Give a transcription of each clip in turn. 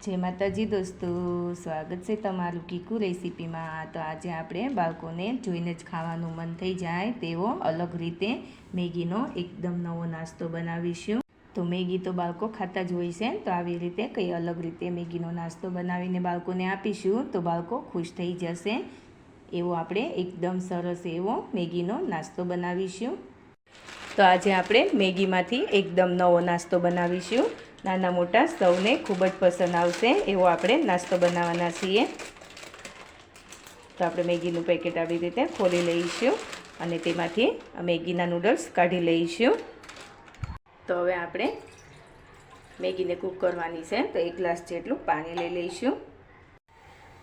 જય માતાજી દોસ્તો, સ્વાગત છે તમારું કીકુ રેસીપીમાં. તો આજે આપણે બાળકોને જોઈને જ ખાવાનું મન થઈ જાય તેવો અલગ રીતે મેગીનો એકદમ નવો નાસ્તો બનાવીશું. તો મેગી તો બાળકો ખાતા જ હોય છે, તો આવી રીતે કંઈ અલગ રીતે મેગીનો નાસ્તો બનાવીને બાળકોને આપીશું, તો બાળકો ખુશ થઈ જશે. એવો આપણે એકદમ સરસ એવો મેગીનો નાસ્તો બનાવીશું. તો આજે આપણે મેગીમાંથી એકદમ નવો નાસ્તો બનાવીશું. નાના મોટા સૌને ખૂબ જ પસંદ આવશે એવો આપણે નાસ્તો બનાવવાના છીએ. તો આપણે મેગીનું પેકેટ આવી રીતે ખોલી લઈશું અને તેમાંથી મેગીના નૂડલ્સ કાઢી લઈશું. તો હવે આપણે મેગીને કૂક કરવાની છે તો એક ગ્લાસ જેટલું પાણી લઈ લઈશું.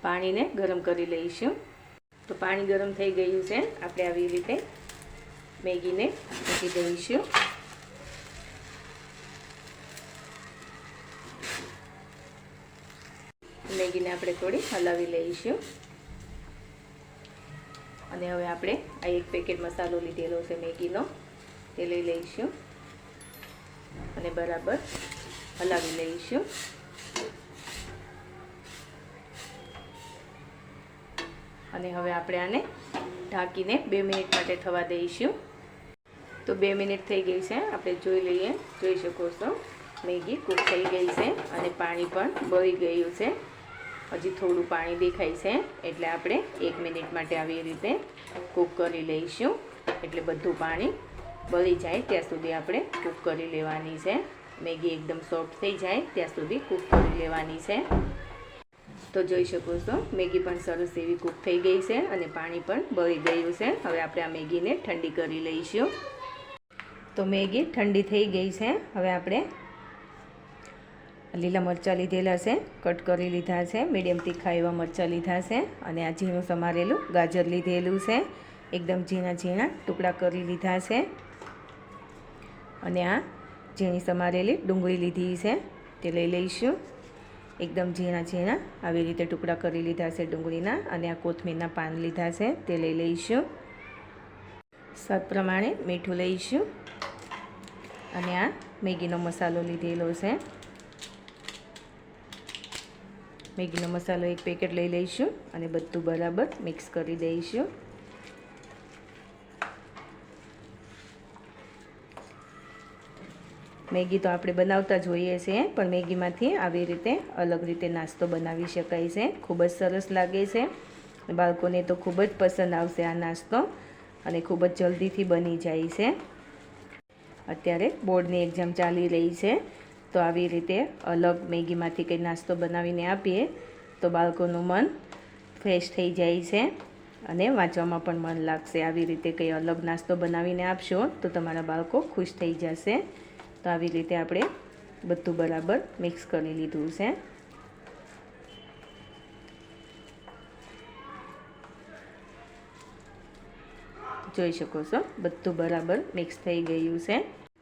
પાણીને ગરમ કરી લઈશું. તો પાણી ગરમ થઈ ગયું છે. આપણે આવી રીતે મેગીને મૂકી દઈશું. મેગીને આપણે થોડી હલાવી લઈશું. અને હવે આપણે આ એક પેકેટ મસાલો લીધેલો છે, મેગીનો. તે લઈ લઈશું. અને બરાબર હલાવી લઈશું. અને હવે આપણે આને ઢાંકીને બે મિનિટ માટે થવા દઈશું. તો બે મિનિટ થઈ ગઈ છે, આપણે જોઈ લઈએ. જોઈ શકો છો, મેગી કૂક થઈ ગઈ છે અને પાણી પણ બળી ગયું છે. હજી થોડું પાણી દેખાય છે, એટલે આપણે એક મિનિટ માટે આવી રીતે કૂક કરી લઈશું. એટલે બધું પાણી બળી જાય ત્યાં સુધી આપણે કૂક કરી લેવાની છે. મેગી એકદમ સોફ્ટ થઈ જાય ત્યાં સુધી કૂક કરી લેવાની છે. તો જોઈ શકો છો, મેગી પણ સરસ એવી કૂક થઈ ગઈ છે અને પાણી પણ બળી ગયું છે. હવે આપણે આ મેગીને ઠંડી કરી લઈશું. તો મેગી ઠંડી થઈ ગઈ છે. હવે આપણે લીલા મરચાં લીધેલા છે, કટ કરી લીધા છે, મીડિયમ તીખા એવા મરચાં લીધા છે અને આ ઝીણું સમારેલું ગાજર લીધેલું છે. એકદમ ઝીણા ઝીણા ટુકડા કરી લીધા છે. અને આ ઝીણી સમારેલી ડુંગળી લીધી છે, તે લઈ લઈશું. એકદમ ઝીણા ઝીણા આવી રીતે ટુકડા કરી લીધા છે ડુંગળીના અને આ કોથમીરના પાન લીધા છે, તે લઈ લઈશું. સ્વાદ પ્રમાણે મીઠું લઈશું. અને આ મેગીનો મસાલો લીધેલો છે. મેગીનો મસાલો એક પેકેટ લઈ લઈશું અને બધું બરાબર મિક્સ કરી દઈશું. મેગી તો આપણે બનાવતા જોઈએ છીએ, પણ મેગીમાંથી આવી રીતે અલગ રીતે નાસ્તો બનાવી શકાય છે. ખૂબ જ સરસ લાગે છે. બાળકોને તો ખૂબ જ પસંદ આવશે આ નાસ્તો અને ખૂબ જ જલ્દીથી બની જાય છે. અત્યારે બોર્ડની એક્ઝામ ચાલી રહી છે. તો આવી રીતે અલગ મેગીમાંથી કંઈ નાસ્તો બનાવીને આપીએ તો બાળકોનું મન ફ્રેશ થઈ જાય છે અને વાંચવામાં પણ મન લાગશે. આવી રીતે કંઈ અલગ નાસ્તો બનાવીને આપશો તો તમારા બાળકો ખુશ થઈ જશે. તો આવી રીતે આપણે બધું બરાબર મિક્સ કરી લીધું છે. જોઈ શકો છો? બધું બરાબર મિક્સ થઈ ગયું છે.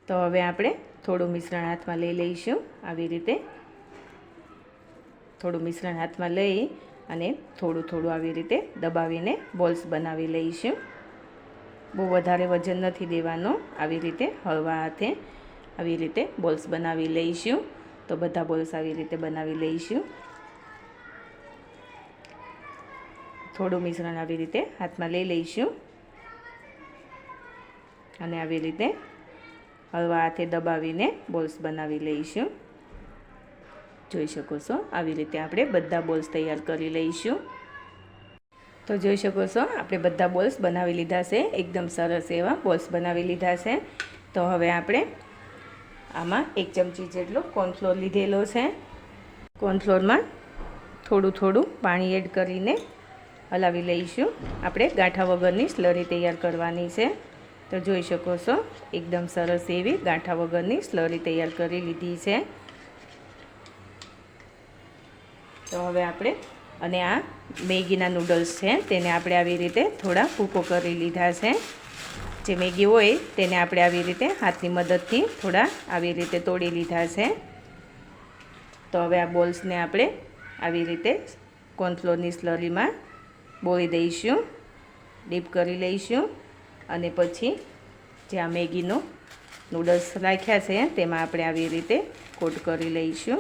તો હવે આપણે થોડું મિશ્રણ હાથમાં લઈ લઈશું આવી રીતે. થોડું મિશ્રણ હાથમાં લઈ અને થોડું થોડું આવી રીતે દબાવીને બોલ્સ બનાવી લઈશું. બહુ વધારે વજન નથી દેવાનો. આવી રીતે હળવા હાથે આવી રીતે બોલ્સ બનાવી લઈશું. તો બધા બોલ્સ આવી રીતે બનાવી લઈશું. થોડું મિશ્રણ આવી રીતે હાથમાં લઈ લઈશું. અને આવી રીતે હળવા હાથે દબાવીને બોલ્સ બનાવી લઈશું. જોઈ શકો છો, આવી રીતે આપણે બધા બોલ્સ તૈયાર કરી લઈશું. તો જોઈ શકો છો, આપણે બધા બોલ્સ બનાવી લીધા છે, એકદમ સરસ એવા બોલ્સ બનાવી લીધા છે. તો હવે આપણે આમાં એક ચમચી જેટલો કોર્નફ્લોર લીધેલો છે. કોર્નફ્લોરમાં થોડું થોડું પાણી એડ કરીને હલાવી લઈશું. આપણે ગાંઠા વગરની સ્લરી તૈયાર કરવાની છે. તો જોઈ શકો છો, એકદમ સરસ એવી ગાંઠા વગરની સ્લરી તૈયાર કરી લીધી છે. તો હવે આપણે, અને આ મેગીના નૂડલ્સ છે, તેને આપણે આવી રીતે થોડા ભૂકો કરી લીધા છે. જે મેગી હોય, તેને આપણે આવી રીતે હાથની મદદથી થોડા આવી રીતે તોડી લીધા છે. તો હવે આ બોલ્સને આપણે આવી રીતે કોર્નફ્લોરની સ્લરીમાં બોળી દઈશું, ડીપ કરી લઈશું. અને પછી જે આ મેગીનો નૂડલ્સ રાખ્યા છે, તેમાં આપણે આવી રીતે કોટ કરી લઈશું.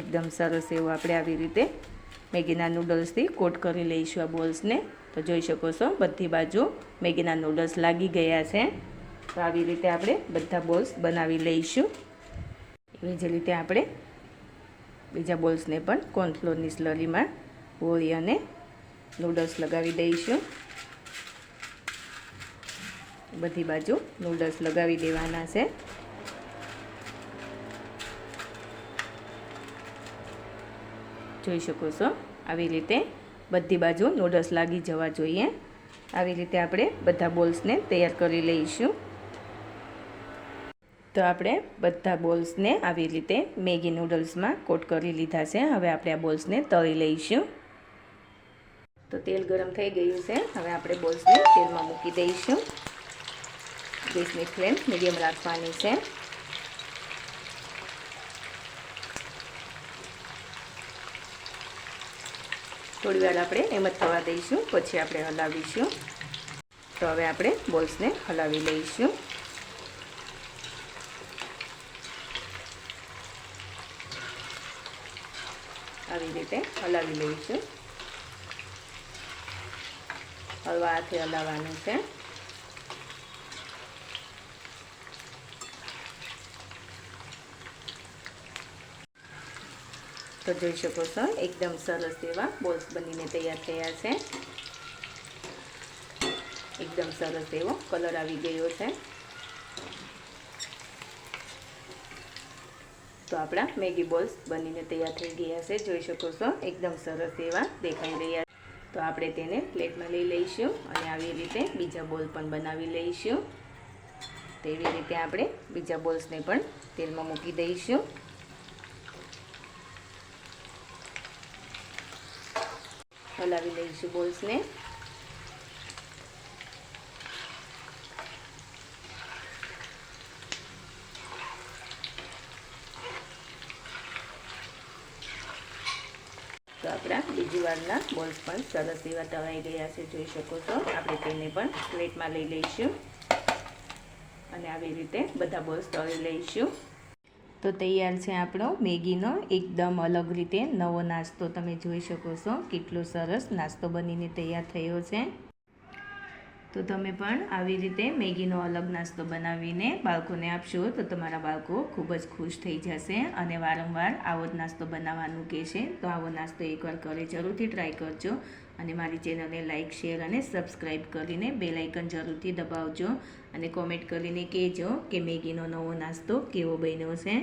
એકદમ સરસ એવું આપણે આવી રીતે મેગીના નૂડલ્સથી કોટ કરી લઈશું આ બોલ્સને. તો જોઈ શકો છો, બધી બાજુ મેગીના નૂડલ્સ લાગી ગયા છે. તો આવી રીતે આપણે બધા બોલ્સ બનાવી લઈશું. એવી જ રીતે આપણે બીજા બોલ્સને પણ કોર્નફ્લોરની સ્લરીમાં હોળી અને નૂડલ્સ લગાવી દઈશું. બધી બાજુ નૂડલ્સ લગાવી દેવાના છે. જોઈ શકો છો, આવી રીતે બધી બાજુ નૂડલ્સ લાગી જવા જોઈએ. આવી રીતે આપણે બધા બોલ્સને તૈયાર કરી લઈશું. તો આપણે બધા બોલ્સને આવી રીતે મેગી નૂડલ્સમાં કોટ કરી લીધા છે. હવે આપણે આ બોલ્સને તળી લઈશું. તો તેલ ગરમ થઈ ગયું છે. હવે આપણે બોલ્સને તેલમાં મૂકી દઈશું. ગેસની ફ્લેમ મીડિયમ રાખવાની છે. થોડી વાર આપણે એમ જ થવા દઈશું. પછી આપણે હલાવીશું. તો હવે આપણે બોલ્સને હલાવી લઈશું. આવી રીતે હલાવી લઈશું. હળવા હાથે હલાવવાનું છે. તો જોઈ શકો છો, એકદમ સરસ એવા બોલ્સ બનીને તૈયાર થયા છે. એકદમ સરસ એવો કલર આવી ગયો છે. તો આપણા મેગી બોલ્સ બનીને તૈયાર થઈ ગયા છે. જોઈ શકો છો, એકદમ સરસ એવા દેખાઈ રહ્યા તો આપણે તેને પ્લેટમાં લઈ લઈશું અને આવી રીતે બીજા બોલ પણ બનાવી લઈશું. તેવી રીતે આપણે બીજા બોલ્સને પણ તેલમાં મૂકી દઈશું. હલાવી લઈશું બોલ્સને. તો આપણા બીજી વારના બોલ્સ પણ સરસ એવા તળાઈ ગયા છે, જોઈ શકો છો. આપણે તેને પણ પ્લેટમાં લઈ લઈશું. અને આવી રીતે બધા બોલ્સ તળી લઈશું. તો તૈયાર છે આપણો મેગીનો એકદમ અલગ રીતે નવો નાસ્તો. તમે જોઈ શકો છો કેટલો સરસ નાસ્તો બનીને તૈયાર થયો છે. તો તમે પણ આવી રીતે મેગીનો અલગ નાસ્તો બનાવીને બાળકોને આપશો તો તમારા બાળકો ખૂબ જ ખુશ થઈ જશે અને વારંવાર આવો જ નાસ્તો બનાવવાનું કહેશે. તો આવો નાસ્તો એકવાર ઘરે જરૂરથી ટ્રાય કરજો અને મારી ચેનલને લાઇક શેર અને સબસ્ક્રાઈબ કરીને બે આઇકન જરૂરથી દબાવજો અને કોમેન્ટ કરીને કહેજો કે મેગીનો નવો નાસ્તો કેવો બન્યો છે.